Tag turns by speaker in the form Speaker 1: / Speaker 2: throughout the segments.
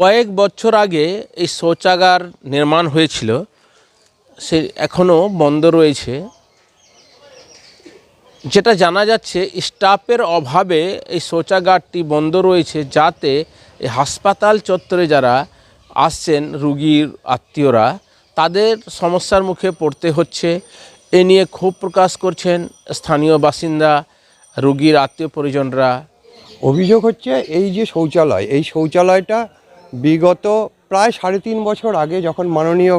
Speaker 1: কয়েক বছর আগে এই শৌচাগার নির্মাণ হয়েছিল, সে এখনও বন্ধ রয়েছে। যেটা জানা যাচ্ছে, স্টাফের অভাবে এই শৌচাগারটি বন্ধ রয়েছে যাতে এই হাসপাতাল চত্বরে যারা আসছেন রুগীর আত্মীয়রা, তাদের সমস্যার মুখে পড়তে হচ্ছে। এ নিয়ে ক্ষোভ প্রকাশ করছেন স্থানীয় বাসিন্দা রুগীর আত্মীয় পরিজনরা।
Speaker 2: অভিযোগ হচ্ছে, এই যে শৌচালয়, এই শৌচালয়টা বিগত প্রায় সাড়ে তিন বছর আগে যখন মাননীয়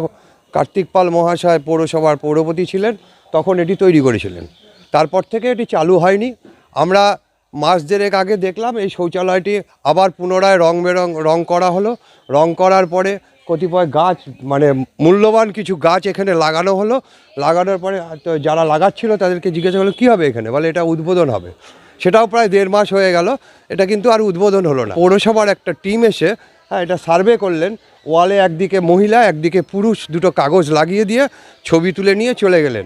Speaker 2: কার্তিক পাল মহাশয় পৌরসভার পৌরপতি ছিলেন, তখন এটি তৈরি করেছিলেন। তারপর থেকে এটি চালু হয়নি। আমরা মাস দেড়েক আগে দেখলাম, এই শৌচালয়টি আবার পুনরায় রং বেরং, রং করা হলো। রং করার পরে কতিপয় গাছ মানে মূল্যবান কিছু গাছ এখানে লাগানো হলো। লাগানোর পরে যারা লাগাচ্ছিল তাদেরকে জিজ্ঞাসা করল, কী হবে এখানে? বলে, এটা উদ্বোধন হবে। সেটাও প্রায় দেড় মাস হয়ে গেল। এটা কিন্তু আর উদ্বোধন হলো না। পৌরসভার একটা টিম এসে হ্যাঁ এটা সার্ভে করলেন। ওয়ালে একদিকে মহিলা একদিকে পুরুষ দুটো কাগজ লাগিয়ে দিয়ে ছবি তুলে নিয়ে চলে গেলেন।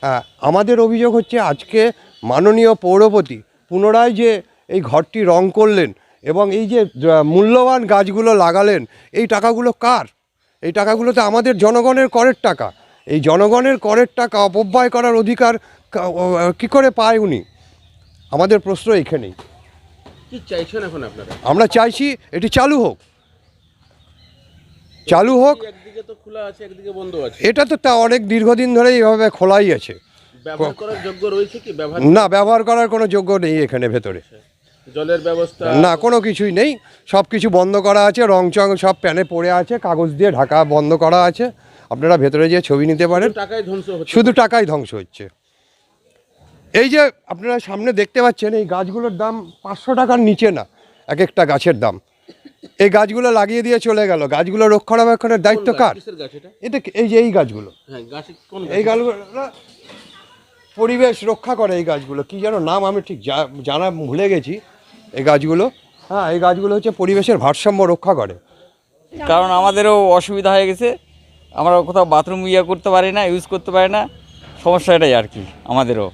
Speaker 2: হ্যাঁ, আমাদের অভিযোগ হচ্ছে আজকে মাননীয় পৌরপতি পুনরায় যে এই ঘরটি রং করলেন এবং এই যে মূল্যবান গাছগুলো লাগালেন এই টাকাগুলো কার? এই টাকাগুলো তো আমাদের জনগণের করের টাকা। এই জনগণের করের টাকা অপব্যয় করার অধিকার কা- করে পায় উনি? আমাদের প্রশ্ন এখানেই।
Speaker 1: কি চাইছেন এখন আপনারা?
Speaker 2: আমরা চাইছি এটি চালু হোক। চালু হোক।
Speaker 1: একদিকে তো খোলা আছে একদিকে বন্ধ আছে।
Speaker 2: এটা তো তা অনেক দীর্ঘদিন ধরে এইভাবে খোলাই আছে।
Speaker 1: ব্যবহার করার যোগ্য রয়েছে কি? ব্যবহার
Speaker 2: না ব্যবহার করার কোনো যোগ্য নেই এখানে ভেতরে।
Speaker 1: জলের ব্যবস্থা
Speaker 2: না কোনো কিছুই নেই। সব কিছু বন্ধ করা আছে রং চং সব প্যানে পড়ে আছে কাগজ দিয়ে ঢাকা বন্ধ করা আছে। আপনারা ভেতরে গিয়ে ছবি নিতে পারেন।
Speaker 1: টাকায় ধ্বংস
Speaker 2: শুধু টাকাই ধ্বংস হচ্ছে। এই যে আপনারা সামনে দেখতে পাচ্ছেন এই গাছগুলোর দাম পাঁচশো টাকার নিচে না এক একটা গাছের দাম। এই গাছগুলো লাগিয়ে দিয়ে চলে গেল। গাছগুলো রক্ষণাবেক্ষণের দায়িত্ব কার?
Speaker 1: এটা?
Speaker 2: এই যে এই গাছগুলো।
Speaker 1: হ্যাঁ গাছ কোন
Speaker 2: এই গাছগুলো পরিবেশ রক্ষা করে এই গাছগুলো। কি যেন নাম আমি ঠিক জানা ভুলে গেছি। এই গাছগুলো হ্যাঁ এই গাছগুলো হচ্ছে পরিবেশের ভারসাম্য রক্ষা করে।
Speaker 3: কারণ আমাদেরও অসুবিধা হয়ে গেছে। আমরা কোথাও বাথরুম ইয়ে করতে পারি না ইউজ করতে পারি না। সমস্যা এটাই আর কি আমাদেরও।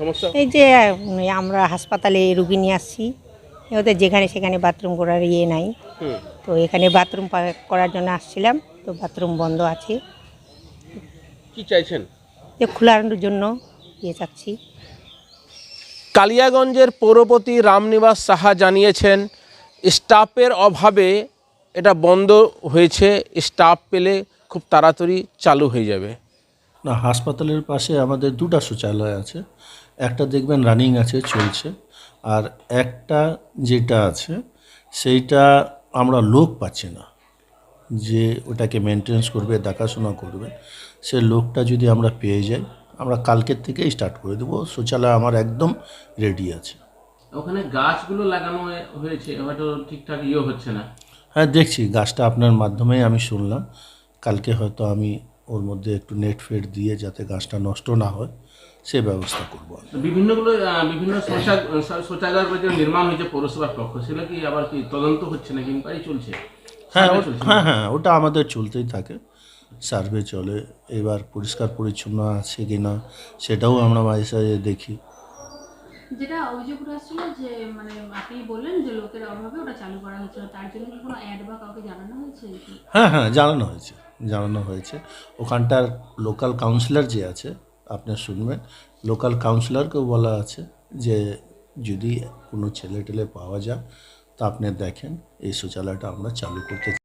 Speaker 1: সমস্যা?
Speaker 4: এই যে আমরা হাসপাতালে রুগী নিয়ে আসছি। ওদের যেখানে সেখানে বাথরুম করার ইয়ে নাই। তো এখানে বাথরুম করার জন্য আসছিলাম। তো বাথরুম বন্ধ আছে।
Speaker 1: কি চাইছেন?
Speaker 4: যে খোলার জন্য ইয়ে চাচ্ছি।
Speaker 1: কালিয়াগঞ্জের পৌরপতি রামনিবাস সাহা জানিয়েছেন স্টাফের অভাবে এটা বন্ধ হয়েছে। স্টাফ পেলে খুব তাড়াতাড়ি চালু হয়ে যাবে।
Speaker 5: না হাসপাতালের পাশে আমাদের দুটো শৌচালয় আছে। একটা দেখবেন রানিং আছে চলছে। আর একটা যেটা আছে সেইটা আমরা লোক পাচ্ছি না। যে ওটাকে মেনটেন্স করবে দেখাশোনা করবে। সে লোকটা যদি আমরা পেয়ে যাই আমরা কালকের থেকে স্টার্ট করে দেবো। শৌচালয় আমার একদম রেডি আছে।
Speaker 1: ওখানে গাছগুলো লাগানো হয়েছে হয়তো ঠিকঠাক ইয়ে হচ্ছে না।
Speaker 5: হ্যাঁ দেখছি গাছটা আপনার মাধ্যমেই আমি শুনলাম। কালকে হয়তো আমি ওর মধ্যে একটু নেট ফেট দিয়ে যাতে গাছটা নষ্ট না হয়। সে ব্যবস্থা করব
Speaker 1: বিভিন্নগুলো বিভিন্ন যে নির্মাণ হয়েছে পৌরসভার পক্ষ সেগুলো কি আবার কি তদন্ত হচ্ছে নাকি? ইনকোয়ারি চলছে?
Speaker 5: হ্যাঁ হ্যাঁ হ্যাঁ ওটা আমাদের চলতেই থাকে। সার্ভে চলে এবার পরিষ্কার পরিচ্ছন্ন আছে কি না সেটাও আমরা মাঝে সাঝে দেখি।
Speaker 6: যেটা অভিযোগ আসছিল যে মানে আপনি বললেন যে লোকের অভাবে ওটা চালু করা তার জন্য কি কোনো অ্যাড বা কাউকে জানানো হয়েছে?
Speaker 5: হ্যাঁ হ্যাঁ জানানো হয়েছে জানানো হয়েছে। ওখানটার লোকাল কাউন্সিলর যে আছে আপনি শুনবেন। লোকাল কাউন্সিলরকেও বলা আছে যে, যদি কোনো ছেলে টেলে পাওয়া যায়, তা আপনি দেখেন, এই শৌচালয়টা আমরা চালু করতে